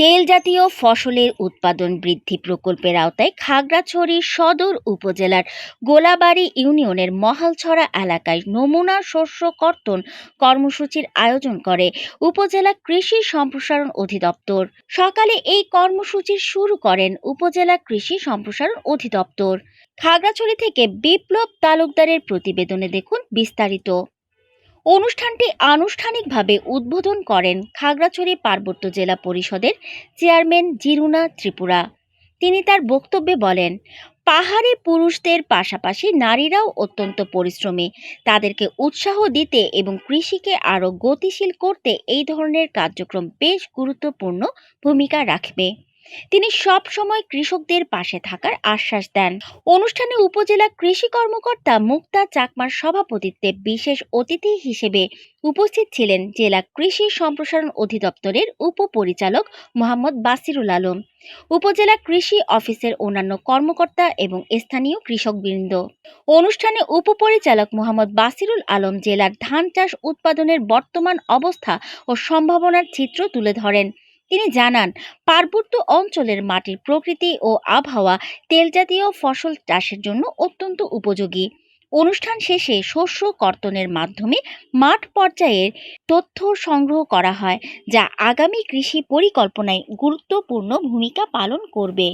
তেল জাতীয় ফসলের উৎপাদন বৃদ্ধি প্রকল্পের আওতায় খাগড়াছড়ি সদর উপজেলার গোলাবাড়ি ইউনিয়নের মহালছড়া এলাকায় নমুনা শস্য কর্তন কর্মসূচির আয়োজন করে উপজেলা কৃষি সম্প্রসারণ অধিদপ্তর। সকালে এই কর্মসূচি শুরু করেন উপজেলা কৃষি সম্প্রসারণ অধিদপ্তর। খাগড়াছড়ি থেকে বিপ্লব তালুকদারের প্রতিবেদনে দেখুন বিস্তারিত। অনুষ্ঠানটি আনুষ্ঠানিকভাবে উদ্বোধন করেন খাগড়াছড়ি পার্বত্য জেলা পরিষদের চেয়ারম্যান জিরুনা ত্রিপুরা। তিনি তার বক্তব্যে বলেন, পাহাড়ি পুরুষদের পাশাপাশি নারীরাও অত্যন্ত পরিশ্রমী। তাদেরকে উৎসাহ দিতে এবং কৃষিকে আরও গতিশীল করতে এই ধরনের কার্যক্রম বেশ গুরুত্বপূর্ণ ভূমিকা রাখবে। তিনি সব সময় কৃষকদের পাশে থাকার আশ্বাস দেন। অনুষ্ঠানে উপজেলা কৃষি কর্মকর্তা মুক্তা চাকমার সভাপতিত্বে বিশেষ অতিথি হিসেবে উপস্থিত ছিলেন জেলা কৃষি সম্প্রসারণ অধিদপ্তরের উপপরিচালক মোহাম্মদ বাসিরুল আলম, উপজেলা কৃষি অফিসের অন্যান্য কর্মকর্তা এবং স্থানীয় কৃষকবৃন্দ। অনুষ্ঠানে উপপরিচালক মোহাম্মদ বাসিরুল আলম জেলার ধান চাষ উৎপাদনের বর্তমান অবস্থা ও সম্ভাবনার চিত্র তুলে ধরেন। তিনি জানান, পার্বত্য অঞ্চলের মাটির প্রকৃতি ও আবহাওয়া তেলজাতীয় ফসল চাষের জন্য অত্যন্ত উপযোগী। অনুষ্ঠান শেষে শস্য কর্তনের মাধ্যমে মাঠ পর্যায়ের তথ্য সংগ্রহ করা হয়, যা আগামী কৃষি পরিকল্পনায় গুরুত্বপূর্ণ ভূমিকা পালন করবে।